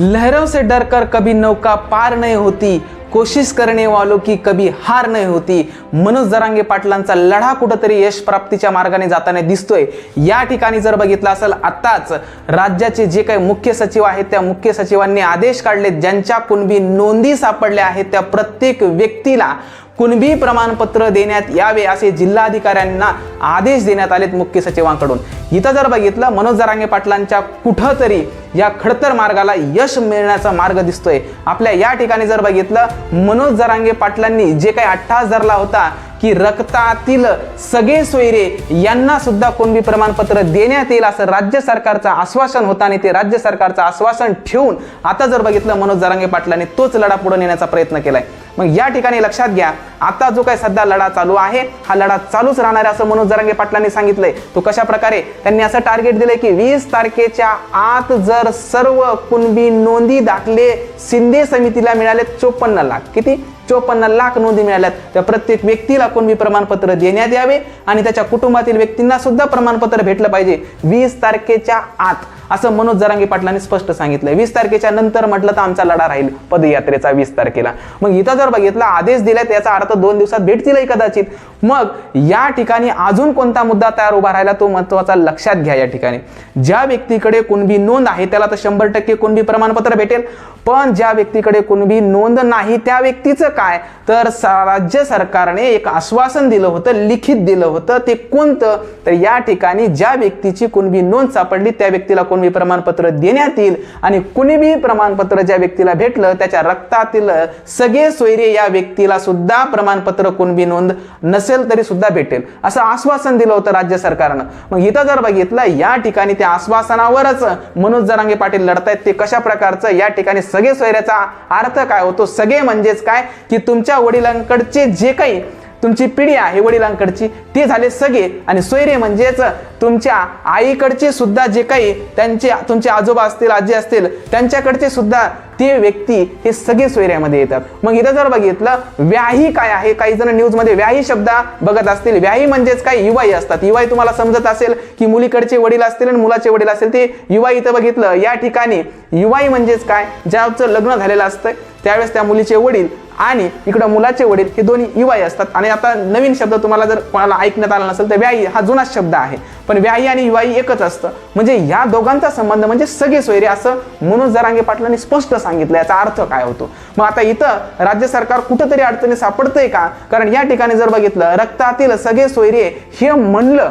लहरों से डर कर कभी नौका पार नहीं होती कोशिश करणे वालो की कभी हार नाही होती। मनोज जरांगे पाटलांचा लढा कुठंतरी यश प्राप्तीच्या मार्गाने जाताना दिसतोय. या ठिकाणी जर बघितलं असेल आत्ताच राज्याचे जे काही मुख्य सचिव आहेत त्या मुख्य सचिवांनी आदेश काढले ज्यांच्या कुणबी नोंदी सापडल्या आहेत त्या प्रत्येक व्यक्तीला कुणबी प्रमाणपत्र देण्यात यावे असे जिल्हाधिकाऱ्यांना आदेश देण्यात आलेत मुख्य सचिवांकडून. इथं जर बघितलं मनोज जरांगे पाटलांच्या कुठंतरी या खडतर मार्गाला यश मिळण्याचा मार्ग दिसतोय. आपल्या या ठिकाणी जर बघितलं मनोज जरांगे पाटलांनी जे काही अठ्ठास धरला होता की रक्तातील सगळे सोयरे यांना सुद्धा कोणबी प्रमाणपत्र देण्यात येईल असं राज्य सरकारचं आश्वासन होता आणि ते राज्य सरकारचं आश्वासन ठेवून आता जर बघितलं मनोज जरांगे पाटलांनी तोच लढा पुढे नेण्याचा प्रयत्न केलाय. मग या ठिकाणी लक्षात घ्या आता जो काही सध्या लढा चालू आहे हा लढा चालूच राहणार आहे असं मनोज जरांगे पाटलांनी सांगितलंय. तो कशा प्रकारे? त्यांनी असं टार्गेट दिलंय की वीस तारखेच्या आत जर सर्व कुणबी नोंदी दाखले शिंदे समितीला मिळाले चोपन्न लाख. किती? चोपन्न लाख नोंदी मिळाल्यात. त्या प्रत्येक व्यक्तीला कुणबी प्रमाणपत्र देण्यात यावे आणि त्याच्या कुटुंबातील व्यक्तींना सुद्धा प्रमाणपत्र भेटलं पाहिजे. वीस तारखेच्या आत. असं मनोज जरांगे पाटलांनी स्पष्ट सांगितलं वीस तारखेच्या नंतर म्हटलं तर आमचा लढा राहील पदयात्रेचा वीस तारखेला. मग इथं जर बघितला आदेश दिलाय त्याचा अर्थ दोन दिवसात भेटतीलही कदाचित. मग या ठिकाणी अजून कोणता मुद्दा तयार उभा राहिला तो महत्त्वाचा लक्षात घ्या या ठिकाणी. ज्या व्यक्तीकडे कुणबी नोंद आहे त्याला तर शंभर टक्के कुणबी प्रमाणपत्र भेटेल. पण ज्या व्यक्तीकडे कुणबी नोंद नाही त्या व्यक्तीचं काय? तर राज्य सरकारने एक आश्वासन दिलं होतं लिखित दिलं होतं ते कोणतं? तर या ठिकाणी ज्या व्यक्तीची कुणबी नोंद सापडली त्या व्यक्तीला कुणबी प्रमाणपत्र देण्यात येईल आणि कुणबी प्रमाणपत्र ज्या व्यक्तीला भेटलं त्याच्या रक्तातील सगळे सोयरे या व्यक्तीला सुद्धा प्रमाणपत्र कुणबी नोंद नसेल तरी सुद्धा भेटेल. असं आश्वासन दिलं होतं राज्य सरकारनं. मग इथं जर बघितलं या ठिकाणी त्या आश्वासनावरच मनोज जरांगे पाटील लढतायत ते कशा प्रकारचं? या ठिकाणी सगळे सोयऱ्याचा अर्थ काय होतो? सगळे म्हणजेच काय? की तुमच्या वडिलांकडचे जे काही तुमची पिढी आहे वडिलांकडची ते झाले सगळे आणि सोयरे म्हणजेच तुमच्या आईकडचे सुद्धा जे काही त्यांचे तुमचे आजोबा असतील आजी असतील त्यांच्याकडचे सुद्धा ते व्यक्ती हे सगळे सोयऱ्यामध्ये येतात. मग इथं जर बघितलं व्याही काय आहे? काही जण न्यूजमध्ये व्याही शब्द बघत असतील. व्याही म्हणजेच काय? युवाई असतात. युवाई तुम्हाला समजत असेल की मुलीकडचे वडील असतील आणि मुलाचे वडील असतील. ते युवा इथं बघितलं. या ठिकाणी युवाई म्हणजेच काय? ज्याचं लग्न झालेलं असतं त्यावेळेस त्या मुलीचे वडील आणि इकडं मुलाचे वडील हे दोन्ही युवाई असतात. आणि आता नवीन शब्द तुम्हाला जर कोणाला ऐकण्यात आला नसेल तर व्याई हा जुनाच शब्द आहे. पण व्याई आणि युवाई एकच असतं. म्हणजे या दोघांचा संबंध म्हणजे सगळे सोयरे असं मनोज जरांगे पाटलांनी स्पष्ट सांगितलं. याचा अर्थ काय होतो? मग आता इथं राज्य सरकार कुठंतरी अडचणी सापडतंय का? कारण या ठिकाणी जर बघितलं रक्तातील सगळे सोयरे हे म्हणलं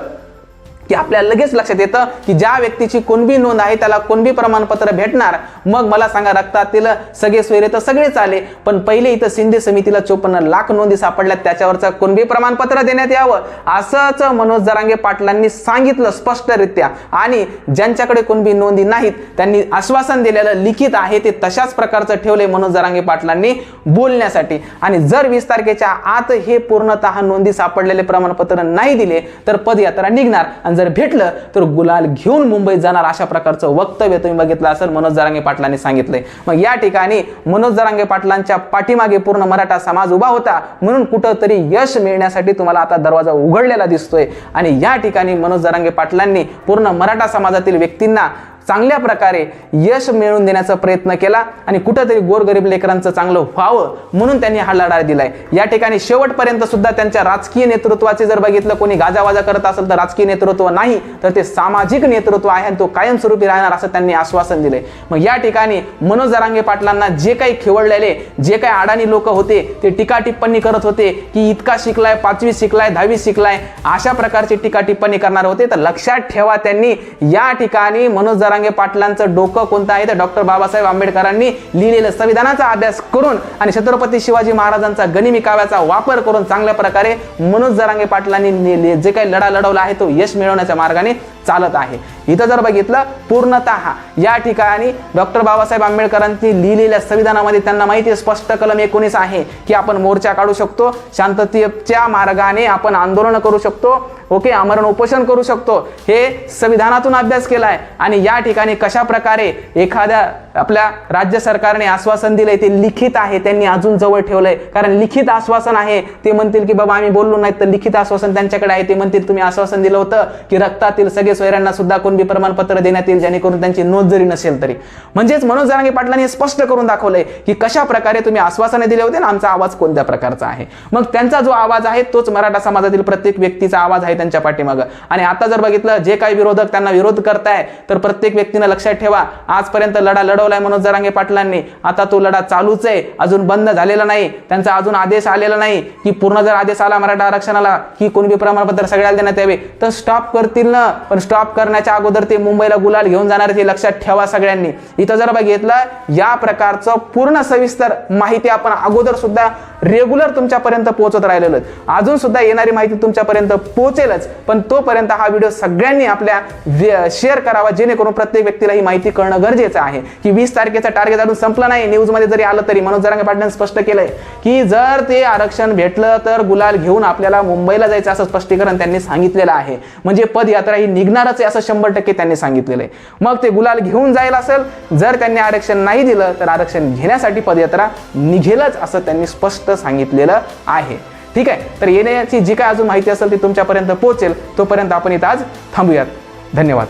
की आपल्याला लगेच लक्षात येतं की ज्या व्यक्तीची कुणबी नोंद आहे त्याला कुणबी प्रमाणपत्र भेटणार. मग मला सांगा रक्तातील सगळे सोयरे तर सगळेच आले पण पहिले इथं शिंदे समितीला चोपन्न लाख नोंदी सापडल्यात त्याच्यावरचं कुणबी प्रमाणपत्र देण्यात यावं असंच मनोज जरांगे पाटलांनी सांगितलं स्पष्टरित्या. आणि ज्यांच्याकडे कुणबी नोंदी नाहीत त्यांनी आश्वासन दिलेलं लिखित आहे ते तशाच प्रकारचं ठेवले मनोज जरांगे पाटलांनी बोलण्यासाठी. आणि जर वीस तारखेच्या आत हे पूर्णतः नोंदी सापडलेले प्रमाणपत्र नाही दिले तर पदयात्रा निघणार. आणि जर भेटलं तर गुलाल घेऊन मुंबईत जाणार अशा प्रकारचं वक्तव्य तुम्ही बघितलं असेल मनोज जरांगे पाटलांनी सांगितलंय. मग या ठिकाणी मनोज जरांगे पाटलांच्या पाठीमागे पूर्ण मराठा समाज उभा होता म्हणून कुठंतरी यश मिळण्यासाठी तुम्हाला आता दरवाजा उघडलेला दिसतोय. आणि या ठिकाणी मनोज जरांगे पाटलांनी पूर्ण मराठा समाजातील व्यक्तींना चांगल्या प्रकारे यश मिळवून देण्याचा प्रयत्न केला आणि कुठंतरी गोरगरीब लेकरांचं चांगलं व्हावं म्हणून त्यांनी हा लढा दिलाय. या ठिकाणी शेवटपर्यंत सुद्धा त्यांच्या राजकीय नेतृत्वाचे जर बघितलं कोणी गाजावाजा करत असेल तर राजकीय नेतृत्व नाही तर ते सामाजिक नेतृत्व आहे आणि तो कायमस्वरूपी राहणार असं त्यांनी आश्वासन दिले मग या ठिकाणी मनोज जरांगे पाटलांना जे काही खिवडलेले जे काही अडाणी लोक होते ते टीका टिप्पणी करत होते की इतका शिकलाय पाचवी शिकलाय दहावी शिकलाय अशा प्रकारची टीका टिप्पणी करणार होते. तर लक्षात ठेवा त्यांनी या ठिकाणी मनोज जरांगे पाटलांचं डोकं कोणतं आहे? तर डॉक्टर बाबासाहेब आंबेडकरांनी लिहिलेलं संविधानाचा अभ्यास करून आणि छत्रपती शिवाजी महाराजांचा गनिमी काव्याचा वापर करून चांगल्या प्रकारे मनोज जरांगे पाटलांनी जे काही लढा लढवला आहे तो यश मिळवण्याच्या मार्गाने चालत आहे. इथं जर बघितलं पूर्णतः या ठिकाणी डॉक्टर बाबासाहेब आंबेडकरांनी लिहिलेल्या संविधानामध्ये त्यांना माहिती आहे स्पष्ट कलम एकोणीस आहे की आपण मोर्चा काढू शकतो शांततेच्या मार्गाने आपण आंदोलन करू शकतो ओके आमरण उपोषण करू शकतो. हे संविधानातून अभ्यास केला आहे आणि या ठिकाणी कशा प्रकारे एखाद्या आपल्या राज्य सरकारने आश्वासन दिलंय ते लिखित आहे त्यांनी अजून जवळ ठेवलंय. कारण लिखित आश्वासन आहे ते म्हणतील की बाबा आम्ही बोललो नाही तर लिखित आश्वासन त्यांच्याकडे आहे ते म्हणतील तुम्ही आश्वासन दिलं होतं की रक्तातील सगळे सोयऱ्यांना सुद्धा कोण कुटुंबी प्रमाणपत्र देण्यात येईल जेणेकरून त्यांची नोंद जरी नसेल तरी. म्हणजेच मनोज जरांगे पाटलांनी स्पष्ट करून दाखवलंय की कशा प्रकारे तुम्ही आश्वासने दिले होते ना आमचा आवाज कोणत्या प्रकारचा आहे. मग त्यांचा जो आवाज आहे तोच मराठा समाजातील प्रत्येक व्यक्तीचा आवाज आहे त्यांच्या पाठीमागं. आणि आता जर बघितलं जे काही विरोधक त्यांना विरोध करताय तर प्रत्येक व्यक्तीनं लक्षात ठेवा आजपर्यंत लढा लढवलाय मनोज जरांगे पाटलांनी. आता तो लढा चालूच आहे अजून बंद झालेला नाही. त्यांचा अजून आदेश आलेला नाही की पूर्ण जर आदेश आला मराठा आरक्षणाला की कोणबी प्रमाणपत्र सगळ्याला देण्यात यावे तर स्टॉप करतील ना. पण स्टॉप करण्याच्या अगोदर ते मुंबईला गुलाल घेऊन जाणार ते लक्षात ठेवा सगळ्यांनी. इथं जर बघितलं या प्रकारचं पूर्ण सविस्तर माहिती आपण अगोदर सुद्धा रेग्युलर तुमच्यापर्यंत पोहोचत राहिलेलो अजून सुद्धा येणारी माहिती तुमच्यापर्यंत पोहोचेलच. पण तोपर्यंत हा व्हिडिओ सगळ्यांनी आपल्या शेअर करावा जेणेकरून प्रत्येक व्यक्तीला ही माहिती कळणं गरजेचं आहे. की वीस तारखेचा टार्गेट अजून संपलं नाही न्यूजमध्ये जरी आलं तरी मनोज जरांगे पाटलांनी स्पष्ट केलंय की जर ते आरक्षण भेटलं तर गुलाल घेऊन आपल्याला मुंबईला जायचं असं स्पष्टीकरण त्यांनी सांगितलेलं आहे. म्हणजे पदयात्रा ही निघणारच आहे असं शंभर टक्के त्यांनी सांगितलेलं आहे. मग ते गुलाल घेऊन जायला असेल जर त्यांनी आरक्षण नाही दिलं तर आरक्षण घेण्यासाठी पदयात्रा निघेलच असं त्यांनी स्पष्ट सांगितलेलं आहे. ठीक आहे? तर येण्याची जी काय अजून माहिती असेल ती तुमच्यापर्यंत पोहोचेल. तोपर्यंत आपण इथं आज थांबूयात. धन्यवाद.